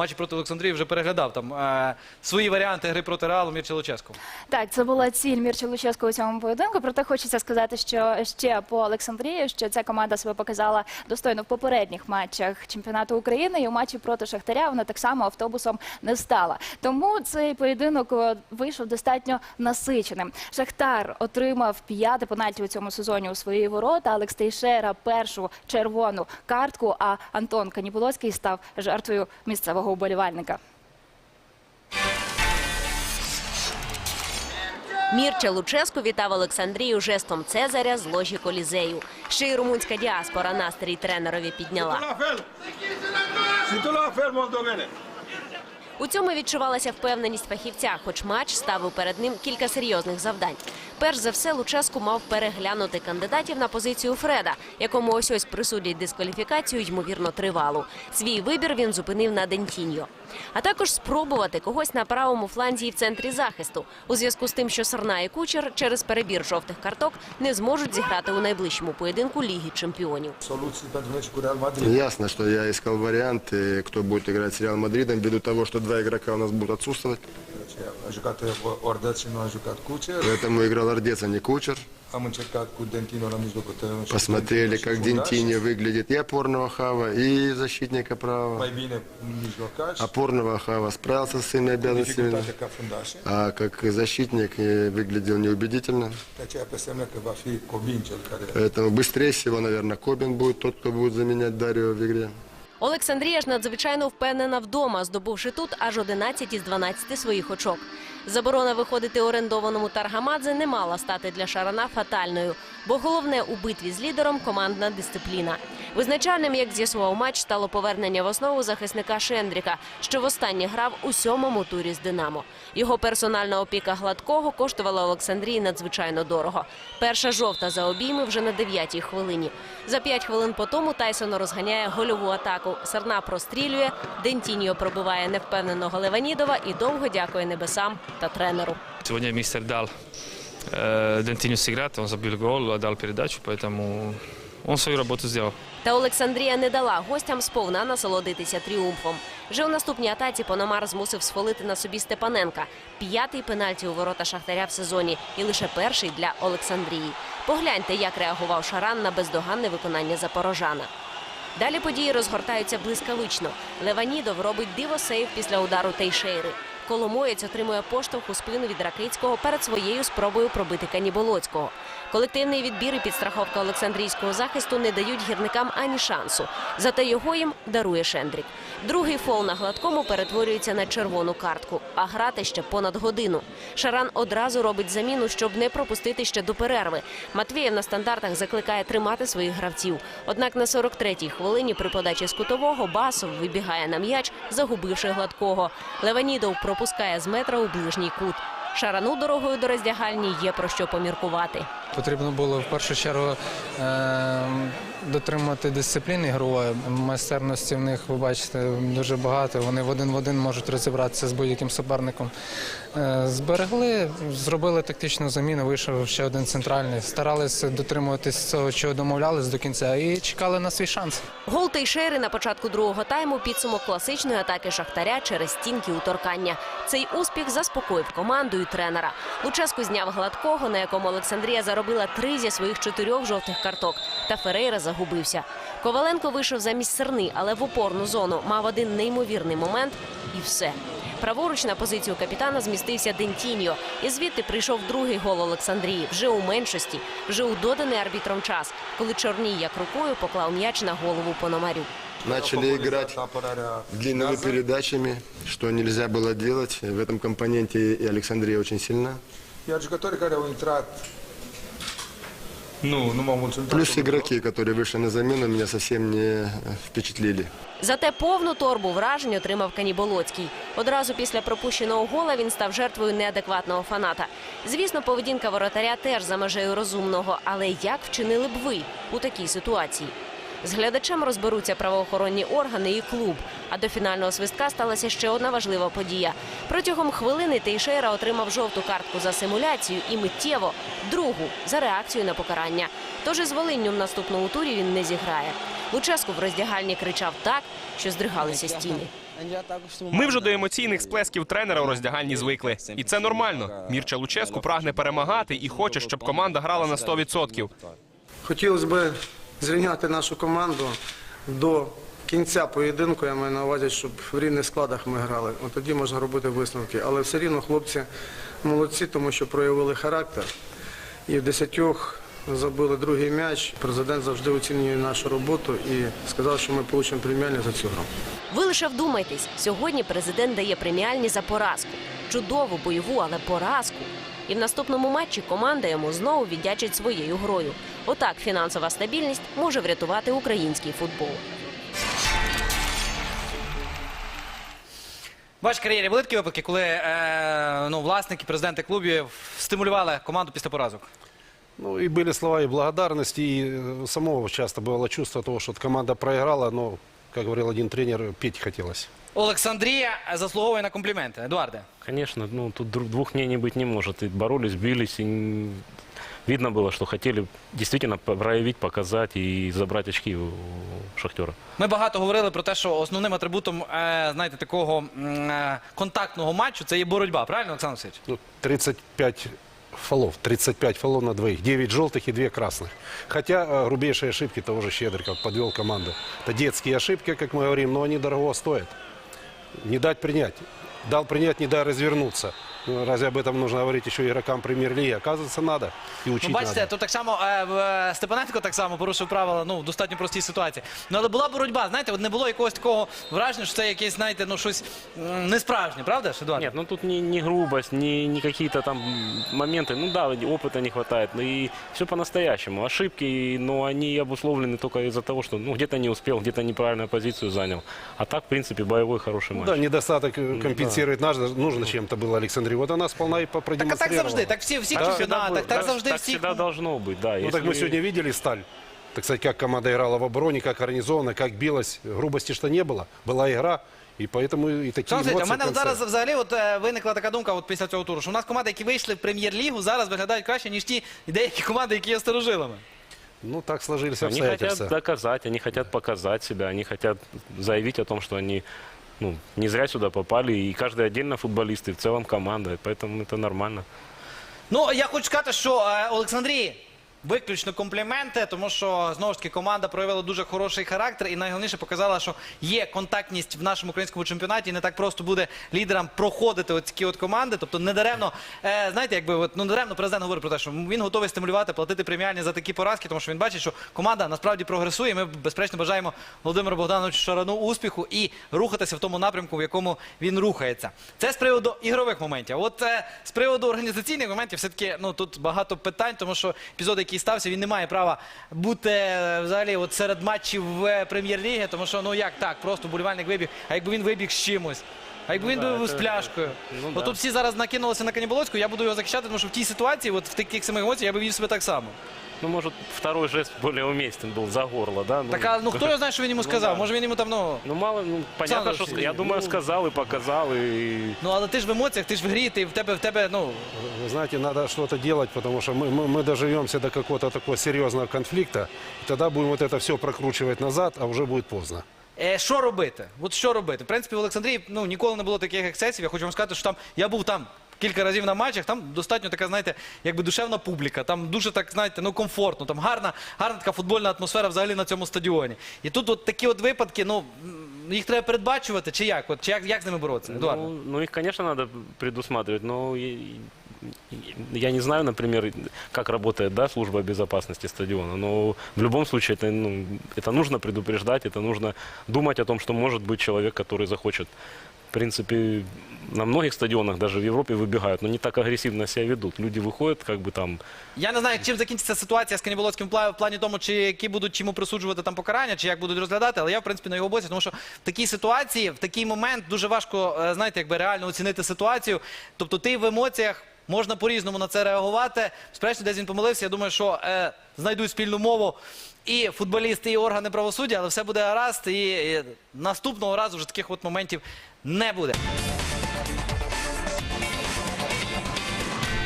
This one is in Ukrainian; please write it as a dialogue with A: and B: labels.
A: матчі проти Олександрії вже переглядав там е, свої варіанти гри проти Реалу Мірча Луческу.
B: Так, це була ціль Мірча Лучевського у цьому поєдинку. Проте хочеться сказати, що ще по Олександрії, що ця команда себе показала достойно в попередніх матчах чемпіонату України і у матчі проти Шахтаря вона так само автобусом не стала. Тому цей поєдинок е, вийшов достатньо насиченим. Шахтар отримав п'яте пенальті у цьому сезоні у свої ворота. Алекс Тейшера першу червону картку. А Антон Каніболоцький став жертвою місцевого уболівальника.
C: Мірча Луческу вітав Олександрію жестом Цезаря з ложі колізею. Ще й румунська діаспора настрій тренерові підняла. У цьому відчувалася впевненість фахівця, хоч матч ставив перед ним кілька серйозних завдань. Перш за все, Луческу мав переглянути кандидатів на позицію Фреда, якому ось ось присудять дискваліфікацію, ймовірно, тривалу. Свій вибір він зупинив на Дентіньо. А також спробувати когось на правому фланзі і в центрі захисту, у зв'язку з тим, що Сарна і Кучер через перебір жовтих карток не зможуть зіграти у найближчому поєдинку Ліги Чемпіонів.
D: Ясно, что я искал варианты, кто будет играть с Реал Мадридом, ввиду того, что два игрока у нас будут отсутствовать.
E: A jucat Ordeț și nu a jucat Cucer.
D: Поэтому играл Голлардец, а не кучер. Посмотрели, как Дентини выглядит и опорного Хава, и защитника
E: права.
D: Опорного Хава справился с своими обязанностями, а как защитник э, выглядел неубедительно. Поэтому быстрее всего, наверное, Кобин будет тот, кто будет заменять Дарио в игре.
C: Олександрія ж надзвичайно впевнена вдома, здобувши тут аж 11 із 12 своїх очок. Заборона виходити орендованому Таргамадзе не мала стати для Шарана фатальною, бо головне у битві з лідером командна дисципліна. Визначальним, як з'ясував матч, стало повернення в основу захисника Шендріка, що востаннє грав у сьомому турі з Динамо. Його персональна опіка гладкого коштувала Олександрії надзвичайно дорого. Перша жовта за обійми вже на дев'ятій хвилині. За п'ять хвилин по тому Тайсон розганяє гольову атаку. Сарна прострілює, Дентіньо пробиває невпевненого Леванідова і довго дякує небесам та тренеру.
F: Сегодня мистер дал э, Дентиню сыграть, он забил гол, дал передачу, поэтому он свою работу сделал.
C: Та Олександрія не дала гостям сповна насолодитися тріумфом. Вже у наступній атаці Пономар змусив схвалити на собі Степаненка. П'ятий пенальті у ворота Шахтаря в сезоні і лише перший для Олександрії. Погляньте, як реагував Шаран на бездоганне виконання запорожана. Далі події розгортаються блискавично. Леванідов робить диво сейв після удару Тейшейри. Коломоєць отримує поштовх у спину від Ракицького перед своєю спробою пробити Каніболоцького. Колективний відбір і підстраховка Олександрійського захисту не дають гірникам ані шансу. Зате його їм дарує Шендрік. Другий фол на гладкому перетворюється на червону картку, а грати ще понад годину. Шаран одразу робить заміну, щоб не пропустити ще до перерви. Матвієв на стандартах закликає тримати своїх гравців. Однак на 43-й хвилині при подачі з кутового Басов вибігає на м'яч, загубивши гладкого. Леванідов пропускає з метра у ближній кут. Шарану дорогою до роздягальні є про що поміркувати.
G: Потрібно було в першу чергу е, дотримати дисципліни ігрової. Майстерності в них, ви бачите, дуже багато. Вони в один в один можуть розібратися з будь-яким суперником. Е, зберегли, зробили тактичну заміну, вийшов ще один центральний. Старалися дотримуватись цього, чого домовлялись до кінця, і чекали на свій шанс.
C: Гол Тейшери на початку другого тайму підсумок класичної атаки Шахтаря через стінки у торкання. Цей успіх заспокоїв команду і тренера. Луческу зняв гладкого, на якому Олександрія заробила три зі своїх чотирьох жовтих карток. Та Ферейра загубився. Коваленко вийшов замість Серни, але в опорну зону мав один неймовірний момент і все. Праворуч на позицію капітана змістився Дентіньо. І звідти прийшов другий гол Олександрії, вже у меншості, вже у доданий арбітром час, коли Чорній як рукою поклав м'яч на голову Пономарю
D: Начали играть
E: apărarea
D: длинными передачами, что нельзя было делать. В этом компоненте и Александрия очень сильна.
E: Iar jucătorii care au intrat nu, nu m-au mulțumit.
D: Плюс игроки, которые вышли на замену, меня совсем не э, впечатлили.
C: Зате повну торбу вражень отримав Каніболоцький. Одразу після пропущеного гола він став жертвою неадекватного фаната. Звісно, поведінка воротаря теж за межею розумного, але як вчинили б ви у такій ситуації? З глядачем розберуться правоохоронні органи і клуб. А до фінального свистка сталася ще одна важлива подія. Протягом хвилини Тейшера отримав жовту картку за симуляцію і миттєво другу за реакцію на покарання. Тож із Волинню в наступному турі він не зіграє. Луческу в роздягальні кричав так, що здригалися стіни.
H: Ми вже до емоційних сплесків тренера у роздягальні звикли, і це нормально. Мірча Луческу прагне перемагати і хоче, щоб команда грала на 100%.
I: Хотілося б зрівняти нашу команду до кінця поєдинку. Я маю на увазі, щоб в рівних складах ми грали. От тоді можна робити висновки. Але все рівно хлопці молодці, тому що проявили характер. І в десятьох забили другий м'яч. Президент завжди оцінює нашу роботу і сказав, що ми отримаємо преміальні за цю гру.
C: Ви лише вдумайтесь, сьогодні президент дає преміальні за поразку. Чудову бойову, але поразку. І в наступному матчі команда йому знову віддячить своєю грою. Отак фінансова стабільність може врятувати український футбол.
A: В вашій кар'єрі були такі випадки, коли е, ну, власники, президенти клубів стимулювали команду після поразок?
J: Ну, и были слова и благодарности, и э, самого часто бывало чувство того, что вот команда проиграла, но, как говорил один тренер, петь хотелось.
A: Олександрія заслуговує на компліменти. Едуарде.
K: Конечно, ну тут друг- двух мнений быть не может. И боролись, бились, и н- видно было, что хотели действительно проявить, показать и забрать очки у у Шахтера.
A: Ми багато говорили про те, що основним атрибутом е, знаєте, такого м, е, контактного матчу це є боротьба. Правильно, Олександр Васильович?
J: Ну, 35 фолов, 35 фолов на двоих, 9 желтых и 2 красных. Хотя э, грубейшие ошибки того же Щедриков подвел команду. Это детские ошибки, как мы говорим, но они дорого стоят. Не дать принять. Дал принять, не дай развернуться. Ну, разве об этом нужно говорить еще игрокам премьер-лиги? Оказывается, надо. И учить
A: Ну, бачите,
J: надо.
A: тут так само е, в- е, Степаненко так само порушив правила ну, в достатньо простій ситуації. Ну, але була боротьба, знаєте, от не було якогось такого враження, що це якесь, знаєте, ну щось м, несправжнє, правда, ж, Едуард?
K: Нет, ну тут не, не грубость, не, не какие-то там моменты. Ну да, опыта не хватает. Ну и все по-настоящему. Ошибки, но они обусловлены только из-за того, что ну, где-то не успел, где-то неправильную позицию занял. А так, в принципе, боевой хороший
J: Ну
K: матч.
J: да, недостаток э, компенсирует наш, нужно чем-то было Александрии. Вот она сполна и по-
A: Так а так
J: продемонстрировала.
A: завжди, так всі, всі
J: Да.
A: чемпіонатах, так завжди
K: так
A: всі.
K: всегда должно быть, да.
J: Ну так мы сегодня видели сталь. Так сказать, как команда играла в обороне, как организованно, как билась. Грубости что не было. Была игра. И поэтому и такие
A: Олександр Васильович,
J: эмоции
A: а в мене
J: в
A: от
J: конце.
A: зараз взагалі от, е, виникла така думка от після цього туру, що у нас команди, які вийшли в прем'єр-лігу, зараз виглядають краще, ніж ті деякі команди, які є старожилами.
J: Ну так сложились
K: Они
J: обстоятельства.
K: хотят доказать, они хотят показать себя, они хотят заявить о том, что они ну, не зря сюда попали, и каждый отдельно футболист, и в целом команда, и поэтому это нормально.
A: Ну, я хочу сказати, що е, Олександрії виключно компліменти, тому що знову ж таки команда проявила дуже хороший характер і найголовніше показала, що є контактність в нашому українському чемпіонаті. і Не так просто буде лідерам проходити от от команди. Тобто недаремно, е, знаєте, якби от, ну недаремно президент говорить про те, що він готовий стимулювати, платити преміальні за такі поразки, тому що він бачить, що команда насправді прогресує. і Ми безперечно бажаємо Володимиру Богдановичу Шарану успіху і рухатися в тому напрямку, в якому він рухається. Це з приводу ігрових моментів. От е, з приводу організаційних моментів, все таки ну тут багато питань, тому що епізод, який стався, він не має права бути е, взагалі от серед матчів в прем'єр-ліги, тому що ну як так, просто болівальник вибіг. А якби він вибіг з чимось А якби він
K: да,
A: був з
K: це-
A: пляшкою.
K: ну
A: От
K: да.
A: тут всі зараз накинулися на Каніболоцьку, я буду його захищати, тому що в тій ситуації, от в таких самих емоціях, я би вів себе так само.
K: Ну, может, второй жест более уместен был за горло, да? Ну,
A: Так, а ну хто його знає, що він йому сказав? Може він йому там, ну.
K: Ну, мало, ну, понятно, что
A: Александр
K: я думаю,
A: ну-
K: сказал и показал, и
A: Ну але ти ж в емоціях, ти ж в грі, ти в тебе в тебе, ну.
J: Вы знаете, надо что-то делать, потому что мы, мы, мы доживемся до какого-то такого серьезного конфликта. И тогда будем вот это все прокручивать назад, а уже будет поздно.
A: Е, що робити? От що робити? В принципі, в Олександрії ну, ніколи не було таких ексцесів. Я хочу вам сказати, що там я був там кілька разів на матчах, там достатньо така, знаєте, якби душевна публіка, там дуже так, знаєте, ну комфортно, там гарна, гарна така футбольна атмосфера взагалі на цьому стадіоні. І тут от такі от випадки, ну їх треба передбачувати, чи як? От, чи як, як з ними боротися? Едуард?
K: ну, ну, их, конечно, надо предусматривать, но и- и- я не знаю, например, как работает да, служба безопасности стадиона, но в любом случае это, ну, это нужно предупреждать, это нужно думать о том, что может быть человек, который захочет. В принципе, на многих стадионах даже в Европе выбегают, но не так агрессивно себя ведут. Люди выходят, как бы там
A: Я не знаю, чим закінчиться ситуація з Каніболоцьким в пла- в плані тому, чи які будуть чому присуджувати там покарання, чи як будуть розглядати, але я в принципі на його боці, тому що в такій ситуації, в такий момент дуже важко, е, знаєте, якби реально оцінити ситуацію. Тобто ти в емоціях. Можна по-різному на це реагувати. Сперечно, десь він помилився. Я думаю, що е, знайдуть спільну мову і футболісти, і органи правосуддя, але все буде гаразд. І, і наступного разу вже таких от моментів не буде.